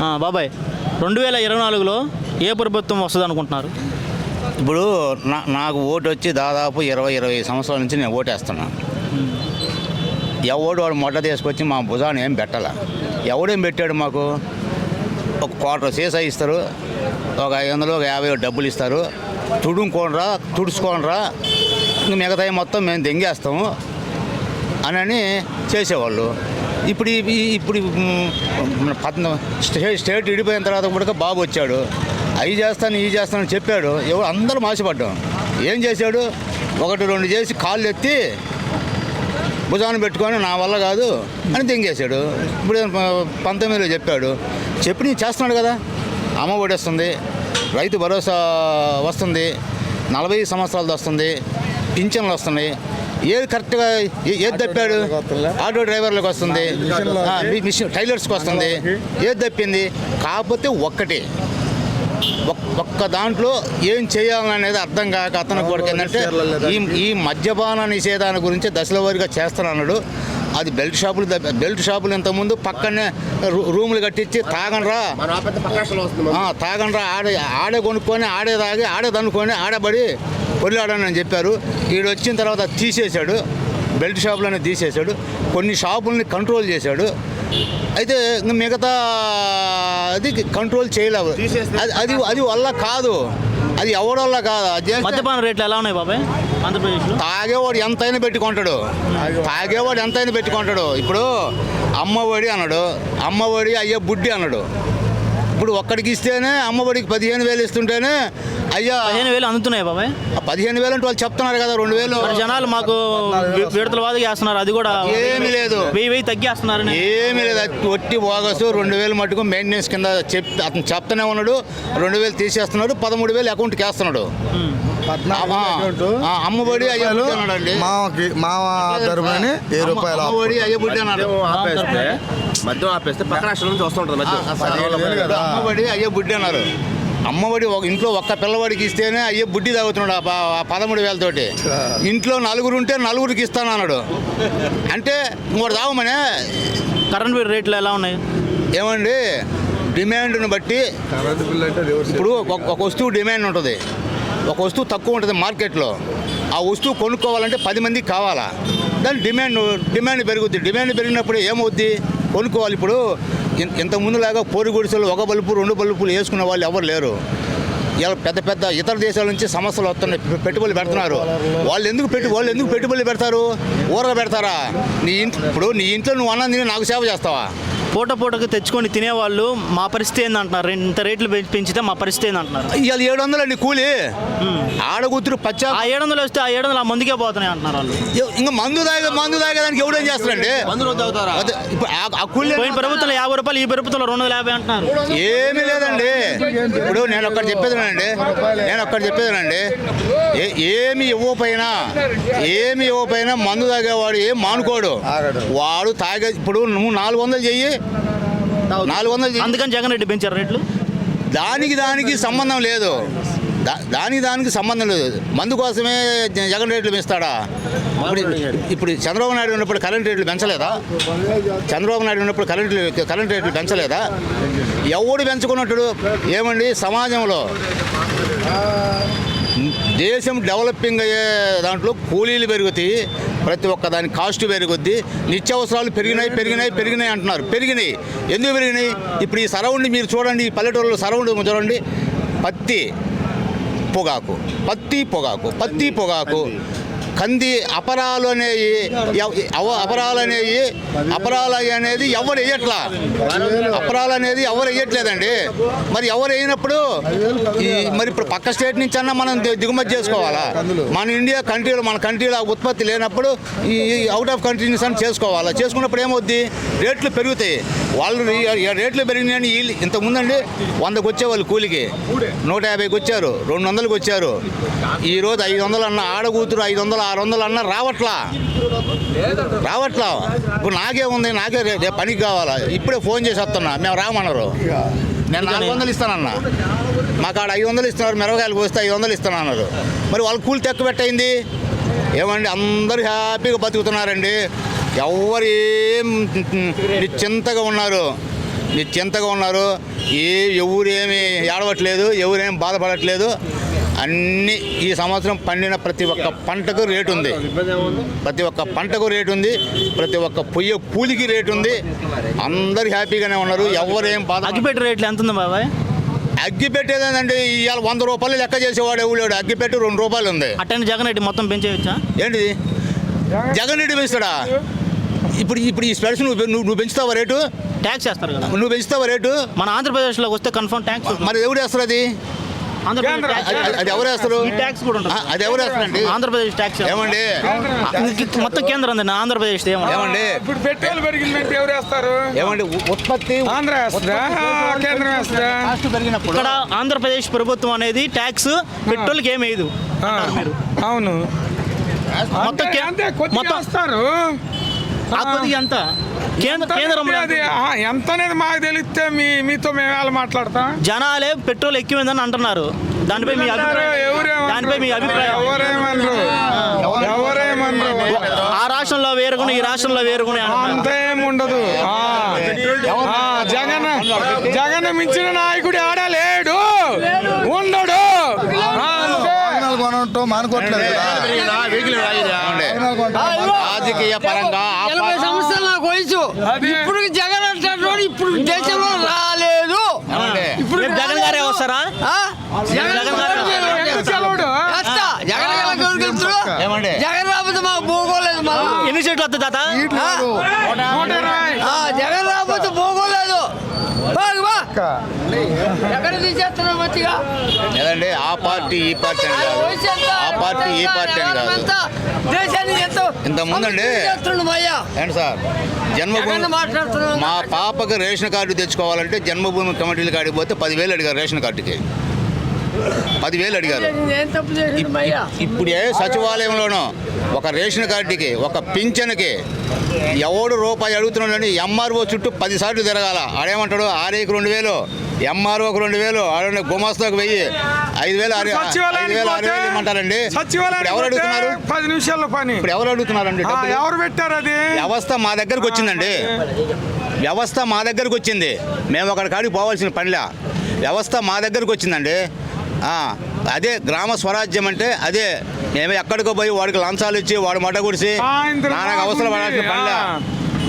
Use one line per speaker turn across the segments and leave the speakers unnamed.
బాబాయ్ రెండు వేల ఇరవై నాలుగులో ఏ ప్రభుత్వం వస్తుంది అనుకుంటున్నారు
ఇప్పుడు నా నాకు ఓటు వచ్చి దాదాపు ఇరవై ఇరవై సంవత్సరాల నుంచి నేను ఓటేస్తున్నా. ఎవడు వాడు మొట్ట తీసుకొచ్చి మా భుజాన్ని ఏం పెట్టాల? ఎవడేం పెట్టాడు మాకు? ఒక క్వార్టర్ సీసా ఇస్తారు ఒక ఐదు వందలు ఒక యాభై డబ్బులు ఇస్తారు. తుడుకోనరా తుడుచుకోనరా ఇంక మిగతాయి మొత్తం మేము దెంగేస్తాము అని చేసేవాళ్ళు. ఇప్పుడు ఇప్పుడు ఈ, స్టే స్టేట్ విడిపోయిన తర్వాత కూడా బాబు వచ్చాడు. అవి చేస్తాను ఇవి చేస్తానని చెప్పాడు. ఎవరు అందరూ మాసిపడ్డాం ఏం చేశాడు? ఒకటి రెండు చేసి కాళ్ళు ఎత్తి భుజాన్ని పెట్టుకొని నా వల్ల కాదు అని తెంగేశాడు ఇప్పుడు ప- పంతొమ్మిదిలో చెప్పాడు. చెప్పి నేను చేస్తున్నాడు కదా. అమ్మ ఒడిస్తుంది రైతు భరోసా వస్తుంది. నలభై సంవత్సరాలది వస్తుంది. పింఛన్లు వస్తున్నాయి. ఏది కరెక్ట్గా ఏది తప్పాడు? ఆటో డ్రైవర్లకు వస్తుంది. మిషన్ టైలర్స్కి వస్తుంది. ఏది తప్పింది? కాకపోతే ఒక్కటి. ఒక్- ఒక్క దాంట్లో ఏం చేయాలనేది అర్థం కాక అతను కూడా ఏంటంటే ఈ ఈ మద్యపాన నిషేధాన్ని గురించి దశల వారీగా చేస్తానన్నాడు. అది బెల్ట్ షాపులు బెల్ట్ షాపులు ఇంతకుముందు పక్కనే రూములు కట్టించి తాగనరా. తాగనరా. ఆడే ఆడే కొనుక్కొని ఆడే తాగి ఆడే దన్నుకొని ఆడబడి కొల్లాడని అని చెప్పారు. ఈడు వచ్చిన తర్వాత తీసేశాడు. బెల్ట్ షాపులను తీసేశాడు. కొన్ని షాపుల్ని కంట్రోల్ చేశాడు. అయితే మిగతా అది కంట్రోల్ చేయలేవు. అది అది అది వల్ల కాదు. అది ఎవరి వల్ల కాదు.
మద్యపాన రేట్లు ఎలా ఉన్నాయి బాబాయ్? ఆంధ్రప్రదేశ్లో?
తాగేవాడు ఎంతైనా పెట్టుకుంటాడు. తాగేవాడు. ఎంతైనా పెట్టుకుంటాడు. ఇప్పుడు అమ్మఒడి అన్నాడు. అమ్మఒడి అయ్యే బుడ్డి అన్నాడు. ఇప్పుడు ఒక్కడికి ఇస్తేనే అమ్మఒడికి పదిహేను వేలు ఇస్తుంటేనే అయ్యా
పదిహేను వేలు అందుతున్నాయి బాబాయ్.
ఆ పదిహేను వేలు అంటే వాళ్ళు చెప్తున్నారు కదా రెండు వేలు.
జనాలు మాకు విడతల వాదిగా వేస్తున్నారు అది కూడా
ఏమీ లేదు.
వెయ్యి వెయ్యి తగ్గేస్తున్నారని.
ఏమీ లేదు అది ఒట్టి బోగసు రెండు వేలు మటుకు మెయింటెనెన్స్ కింద చెప్ అతను చెప్తూనే ఉన్నాడు రెండు వేలు తీసేస్తున్నాడు పదమూడు వేలు అకౌంట్కి వేస్తున్నాడు. అమ్మఒడి అయ్యే బుడ్డి అన్నాడండి
మామకి మామ తరపునని వెయ్యి రూపాయలు.
అమ్మఒడి అయ్యే బుడ్డి అన్నాడు
ఆపేస్తే మద్యం ఆపేస్తే పక్క రాష్ట్రం నుంచి వస్తుంటుంది మద్యం.
అమ్మఒడి అయ్యే బుడ్డి అన్నారు అమ్మఒడి ఒక ఇంట్లో ఒక్క పిల్లవాడికి ఇస్తేనే అయ్యే బుడ్డి తాగుతున్నాడు ఆ పదమూడు వేలతోటి. ఇంట్లో నలుగురు ఉంటే నలుగురికి ఇస్తాను అన్నాడు అంటే ఇంకోటి తాగమనే.
కరెంట్ బిల్ రేట్లు ఎలా ఉన్నాయి?
ఏమండి? డిమాండ్ని బట్టి
కరెంట్ బిల్ అంటే రివర్స్
ఇప్పుడు ఒక ఒక వస్తువు డిమాండ్ ఉంటుంది. ఒక వస్తువు తక్కువ ఉంటుంది మార్కెట్లో. ఆ వస్తువు కొనుక్కోవాలంటే పది మందికి కావాలా? దాని డిమాండ్ డిమాండ్ పెరుగుద్ది. డిమాండ్ పెరిగినప్పుడు ఏమవుద్ది? కొనుక్కోవాలి ఇప్పుడు. ఇంత ముందులాగా పోరు గుడిసెలు ఒక బల్బు రెండు బల్పులు వేసుకునే వాళ్ళు ఎవరు లేరు. ఇలా పెద్ద పెద్ద ఇతర దేశాల నుంచి సమస్యలు వస్తున్నాయి. పెట్టుబడులు పెడుతున్నారు. వాళ్ళు ఎందుకు పెట్టి వాళ్ళు ఎందుకు పెట్టుబడులు పెడతారు? ఊరగా పెడతారా? నీ ఇంట్లో ఇప్పుడు నీ ఇంట్లో నువ్వు అన్నది నాకు సేవ చేస్తావా?
పూట పూటకు తెచ్చుకొని తినేవాళ్ళు మా పరిస్థితి ఏందంటున్నారు? ఇంత రేట్లు పెంచితే మా పరిస్థితి ఏందంటున్నారు?
ఇవాళ ఏడు వందలండి కూలి. ఆడకూతురు పచ్చ
ఆ ఏడు వందలు వస్తే ఆ ఏడు వందలు ఆ మందుకే పోతున్నాయి అంటున్నారు వాళ్ళు.
ఇంకా మందు తాగే మందు తాగేదానికి ఎవడేం చేస్తాడండి?
మందు తాగుతారా?
అదే, ఇప్పుడు ఆ- ఆ కూలి
పోయిన ప్రభుత్వంలో యాభై రూపాయలు ఈ ప్రభుత్వంలో రెండు వందల యాభై అంటున్నారు.
ఏమీ లేదండి. ఇప్పుడు నేను ఒక్కటి చెప్పేదేనండి నేను ఒక్కటి చెప్పేదేనండి ఏ ఏమి ఇవ్వకపోయినా ఏమి ఇవ్వకపోయినా మందు తాగేవాడు ఏం మానుకోడు. వాడు తాగే ఇప్పుడు నువ్వు నాలుగు వందలు చెయ్యి నాలుగు వందలు
అందుకని జగన్ రెడ్డి పెంచారు రేట్లు?
దానికి దానికి సంబంధం లేదు. దానికి దానికి సంబంధం లేదు. మందు కోసమే జగన్ రేట్లు పెంచుతాడా? ఇప్పుడు ఇప్పుడు చంద్రబాబు నాయుడు ఉన్నప్పుడు కరెంట్ రేట్లు పెంచలేదా? చంద్రబాబు నాయుడు ఉన్నప్పుడు కరెంట్ కరెంట్ రేట్లు పెంచలేదా? ఎవడు పెంచుకున్నట్టు ఏమండి? సమాజంలో దేశం డెవలపింగ్ అయ్యే దాంట్లో కూలీలు పెరుగుతాయి ప్రతి ఒక్క దాని కాస్ట్ పెరుగుద్ది నిత్యావసరాలు పెరిగినాయి పెరిగినాయి పెరిగినాయి అంటున్నారు. పెరిగినాయి. ఎందుకు పెరిగినాయి? ఇప్పుడు ఈ సరౌండ్ మీరు చూడండి ఈ పల్లెటూరులో సరౌండ్ చూడండి. పత్తి పొగాకు పత్తి పొగాకు పత్తి పొగాకు. కంది అపరాలు అనేవి అవ- అపరాలు అనేవి అపరాలు అనేది ఎవరు వేయట్లా అపరాలు అనేది ఎవరు వేయట్లేదండి మరి ఎవరు వేయనప్పుడు మరి ఇప్పుడు పక్క స్టేట్ నుంచి అన్నా మనం దిగుమతి చేసుకోవాలా? మన ఇండియా కంట్రీలో మన కంట్రీలో ఉత్పత్తి లేనప్పుడు ఈ అవుట్ ఆఫ్ కంట్రీ నుంచి అన్నా చేసుకోవాలా? చేసుకున్నప్పుడు ఏమవుద్ది? రేట్లు పెరుగుతాయి. వాళ్ళు రేట్లు పెరిగినాయని వీళ్ళు ఇంతకుముందండి వందకు వచ్చేవాళ్ళు కూలికి. నూట యాభైకి వచ్చారు రెండు వందలకి వచ్చారు. ఈరోజు ఐదు వందలు అన్న ఆడకూతురు ఐదు వందలు ఆరు వందలు అన్న రావట్లా? రావట్లా? ఇప్పుడు నాకే ఉంది నాకే రేపు పనికి కావాలా? ఇప్పుడే ఫోన్ చేసి వస్తున్నా మేము రామన్నారు. నేను నాలుగు వందలు ఇస్తానన్నా. మాకు ఆడ ఐదు వందలు ఇస్తున్నారు మిరపకాయలు పోస్తే ఐదు వందలు ఇస్తానన్నారు మరి వాళ్ళు కూలి తెక్క పెట్టయింది? ఏమండి అందరూ హ్యాపీగా బతుకుతున్నారండి. ఎవరు ఏం నిశ్చింతగా ఉన్నారు. నిశ్చింతగా ఉన్నారు. ఏ ఎవరేమి ఏడవట్లేదు ఎవరేం బాధపడట్లేదు. అన్ని ఈ సంవత్సరం పండిన ప్రతి ఒక్క పంటకు రేటు ఉంది. ప్రతి ఒక్క పంటకు రేటు ఉంది. ప్రతి ఒక్క పొయ్యి కూలికి రేటు ఉంది. అందరు హ్యాపీగానే ఉన్నారు. ఎవరేం బాధ
అగ్గిపెట్టి రేట్లు ఎంత ఉంది బాబాయ్
అగ్గి పెట్టేదేనండి ఇవాళ వంద రూపాయలు లెక్క చేసేవాడు ఎవలేడు అగ్గి పెట్టి రెండు రూపాయలు ఉంది.
అట్టని జగన్ రెడ్డి మొత్తం పెంచేయచ్చా?
ఏంటిది? జగన్ రెడ్డి పెంచుతాడా? ఇప్పుడు ఇప్పుడు ఈ స్పెషల్ నువ్వు నువ్వు నువ్వు పెంచుతావా రేటు?
ట్యాక్స్ వేస్తారు కదా.
నువ్వు పెంచుతావా రేటు?
మన ఆంధ్రప్రదేశ్లోకి వస్తే కన్ఫర్మ్ ట్యాక్స్
మరి ఎవరు వేస్తారు అది? అది- ఎవరు వేస్తారు?
ఈ ట్యాక్స్ కూడా ఉంటుంది.
అది ఎవరు వేస్తారండి?
ఆంధ్రప్రదేశ్ ట్యాక్స్
ఏమండి?
మొత్తం కేంద్రం ఉంది ఆంధ్రప్రదేశ్
ఏమండి?
ఇప్పుడు పెట్రోల్ పెరిగిందంటే ఎవరు వేస్తారు?
ఏమండి? ఉత్పత్తి
ఆంధ్ర వేస్తుందా కేంద్రం వేస్తుందా
కాస్ట్ పెరిగినప్పుడు
ఇక్కడ ఆంధ్రప్రదేశ్ ప్రభుత్వం అనేది ట్యాక్స్ పెట్రోల్కి ఏమి వేయదు
ఆ,
మీరు.
అవును.
మొత్తం మొత్తం
వేస్తారు.
ఆ కొద్దిగా ఎంత కేంద్ర
అది ఆ, ఎంత అనేది మాకు తెలిస్తే మీ మీతో మేము ఎలా మాట్లాడతాం
జనాలే పెట్రోల్ ఎక్కువైందని అంటున్నారు దానిపై మీ అభిప్రాయం
ఎవరేమనరు?
దానిపై మీ అభిప్రాయం
ఎవరేమనరు ఎవరేమనరు
ఆ రాష్ట్రంలో వేరుగుని ఈ రాష్ట్రంలో వేరుగుని అంటున్నారు
అంత ఉండదు ఆ, ఆ, జగన్ జగన్ మించిన నాయకుడు ఆడ లేడు ఉండడు ఆ, అంతే.
కొనటం మానుకోవట్లేదు కదా.
రాజకీయ పరంగా ఆ
ఎనభై
పా-
సంవత్సరాలు నాకు వయసు
అది-
ఇప్పుడు జగన్ అంటాడు ఇప్పుడు దేశంలో రాలేదు
ఏమండి?
ఇప్పుడు
రేపు జగన్ గారే వస్తారా
ఆ? జగన్
జగన్ గారే
గారు
ఎందుకు గెలవడు?
వేస్తా. జగన్ గారు ఎవరు గెలుస్తారు?
ఏమండి?
జగన్ రాకపోతే మాకు పోగోలేదు
ఎన్ని సీట్లు వస్తుంది తాత?
జగన్ రాకపోతే పోగోలేదు ఎక్కడ తీసేస్తున్నావు మంచిగా?
ఆ పార్టీ ఈ పార్టీ పార్టీ ఈ పార్టీ అని కాదు.
చేస్తున్నాడు అయ్యా
ఏంటి సార్? జన్మభూమి మా పాపకి రేషన్ కార్డు తెచ్చుకోవాలంటే జన్మభూమి కమిటీలు కాడికి పోతే పదివేలు అడిగారు రేషన్ కార్డుకి. పదివేలు అడిగారు. ఇప్పుడు ఏ సచివాలయంలోనూ ఒక రేషన్ కార్డుకి ఒక పింఛన్కి ఎవడు రూపాయి అడుగుతున్నాడని ఎంఆర్ఓ చుట్టూ పదిసార్లు తిరగాల. ఆడేమంటాడు? ఆర్ఏకి రెండు వేలు. ఎంఆర్ఓకి రెండు వేలు ఆడే గుమాస్తాకు వెయ్యి. ఐదు వేలు ఆరు వేలు ఆరు
పోతే
వేలు ఇమ్మంటారండి. ఎవరు అడుగుతున్నారు?
పది నిమిషాల్లో పని.
ఇప్పుడు ఎవరు అడుగుతున్నారండి?
ఎవరు పెట్టారు అది?
వ్యవస్థ మా దగ్గరకు వచ్చిందండి. వ్యవస్థ మా దగ్గరకు వచ్చింది. మేము అక్కడ కాడికి పోవాల్సిన పనిలే. వ్యవస్థ మా దగ్గరకు వచ్చిందండి. అదే గ్రామ స్వరాజ్యం అంటే అదే. మేము ఎక్కడికో పోయి వాడికి లంచాలు ఇచ్చి వాడు మట
సాయంత్రం
నాన్నకు అవసరం పడాల్సిన. పనిలే.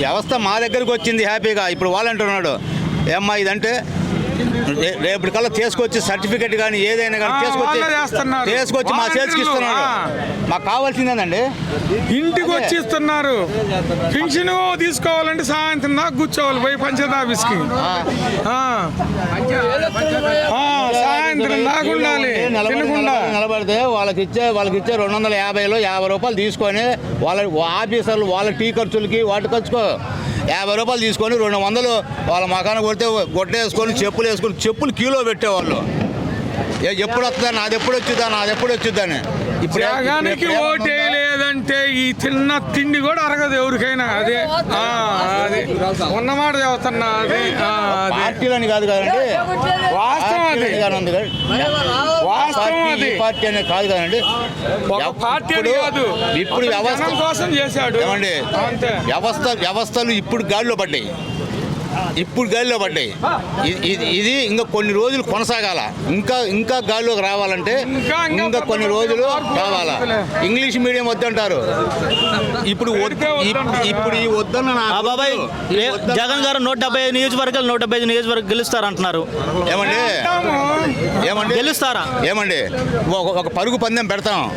వ్యవస్థ మా దగ్గరకు వచ్చింది హ్యాపీగా. ఇప్పుడు వాళ్ళు అంటున్నాడు ఏమ్మా ఇదంటే రేపటికల్లా తీసుకొచ్చి సర్టిఫికెట్ కానీ ఏదైనా కానీ తీసుకొచ్చి. తీసుకొచ్చి మా చేతికి ఇస్తున్నాడు
వాలంటీర్లు,
మాకు కావాల్సిందేనండి.
ఇంటికి వచ్చి ఇస్తున్నారు పింఛను తీసుకోవాలంటే సాయంత్రం దాకా కూర్చోవాలి పోయి పంచాయత్ ఆఫీస్కి. సాయంత్రం దాకా ఉండాలి.
నిలబడితే వాళ్ళకి ఇచ్చే వాళ్ళకి ఇచ్చే రెండు వందల యాభైలో యాభై రూపాయలు తీసుకొని వాళ్ళ ఆఫీసర్లు వాళ్ళ టీ ఖర్చులకి వాటి ఖర్చుకో యాభై రూపాయలు తీసుకొని రెండు వందలు వాళ్ళ మకాన కొడితే గొట్టేసుకొని చెప్పులు వేసుకొని చెప్పులు కిలో పెట్టేవాళ్ళు. ఏ ఎప్పుడు వస్తుందా నాది ఎప్పుడు వచ్చిద్దా నాది ఎప్పుడు వచ్చిద్దని.
జగానికి
ఇప్పుడు
ఓటు వేయలేదంటే ఈ తిన్న తిండి కూడా అరగదు ఎవరికైనా అదే. ఆ, అదే. ఉన్నమాట చెబుతున్నా అదే.
పార్టీలని కాదు కదండి.
వాస్తవం అది. వాస్తవం
పార్టీ,
అది.
పార్టీ అనేది కాదు కదండి.
ఒక పార్టీ కాదు.
ఇప్పుడు వ్యవస్థ
కోసం చేశాడు.
వ్యవస్థ వ్యవస్థలు ఇప్పుడు గాడిలో పడ్డాయి. ఇప్పుడు గాలిలో పడ్డాయి. ఇది- ఇది ఇది ఇంకా కొన్ని రోజులు కొనసాగాల. ఇంకా ఇంకా గాలిలోకి రావాలంటే
ఇంకా-
కొన్ని రోజులు రావాలా? ఇంగ్లీష్ మీడియం వద్దంటారు. ఇప్పుడు? ఇప్పుడు ఈ వద్దన్న
బాబాయ్ జగన్ గారు నూట డెబ్బై ఐదు నియోజకవర్గాలు నూట డెబ్బై ఐదు నియోజకవర్గం గెలుస్తారంటున్నారు.
ఏమండి. ఏమండి?
గెలుస్తారా?
ఏమండి? ఒక- ఒక పరుగు పందెం పెడతాం.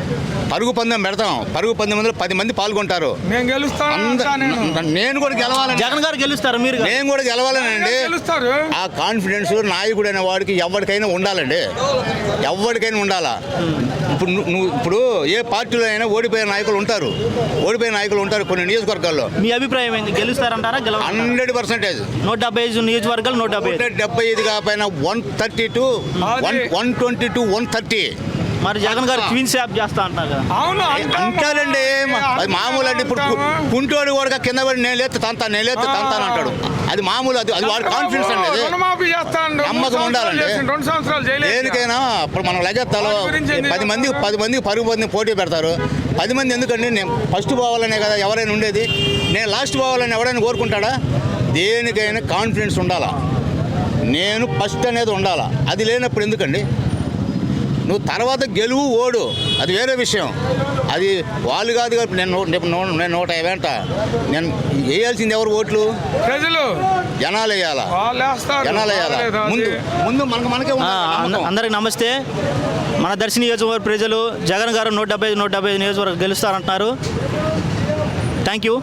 పరుగు పందెం పెడతాం. పరుగు పందెం మందిలో పది మంది పాల్గొంటారు.
నేను. గెలుస్తాను నేను
నేను కూడా గెలవాలని
జగన్ గారు గెలుస్తారు? మీరు.
నేను కూడా గెలవాలనండి
గెలుస్తారు.
ఆ కాన్ఫిడెన్స్ నాయకుడు అనే వాడికి ఎవరికైనా ఉండాలండి. ఎవరికైనా ఉండాలా? ఇప్పుడు నువ్వు ఇప్పుడు ఏ పార్టీలో అయినా ఓడిపోయే నాయకులు ఉంటారు. ఓడిపోయే నాయకులు ఉంటారు కొన్ని నియోజకవర్గాల్లో.
మీ అభిప్రాయం ఏంది? గెలుస్తారంటారా?
హండ్రెడ్ పర్సెంటేజ్
నూట డెబ్బై ఐదు నియోజకవర్గాలు నూట డెబ్బై ఐదు.
నూట డెబ్బై ఐదు కాకపోయినా one thirty two one one twenty two one thirty.
మరి జగన్ గారు క్వీన్స్ యాప్ చేస్తా అంటారు కదా.
అవును అంటాము.
అంటారండి అది మామూలు అండి ఇప్పుడు. కుంటోడు కూడా కింద పడి నేను లేస్తే తంతా నేను లేస్తే తంతాను అంటాడు. అది మామూలు అది అది వాడి కాన్ఫిడెన్స్ అండి అది. నమ్మకం ఉండాలండి. దేనికైనా ఇప్పుడు మనం లగెత్తాలో? పది మంది పది మంది పరుగు మంది పోటీ పెడతారు. పది మంది ఎందుకండి? నేను ఫస్ట్ పోవాలనే కదా ఎవరైనా ఉండేది. నేను లాస్ట్ పోవాలని ఎవరైనా కోరుకుంటాడా? దేనికైనా కాన్ఫిడెన్స్ ఉండాలా. నేను ఫస్ట్ అనేది ఉండాలా. అది లేనప్పుడు ఎందుకండి? నువ్వు తర్వాత గెలువు ఓడు. అది వేరే విషయం. అది వాళ్ళు కాదు నేను నూ- నేను నూట యాభై అంట. నేను వేయాల్సింది ఎవరు ఓట్లు?
ప్రజలు.
జనాలు వేయాలా? జనాలు వేయాలా. ముందు ముందు మనకు మనకే.
అందరికి నమస్తే. మన దర్శి నియోజకవర్గ ప్రజలు జగన్ గారు నూట డెబ్బై నూట డెబ్బై నియోజకవర్గం గెలుస్తారంటున్నారు. Thank you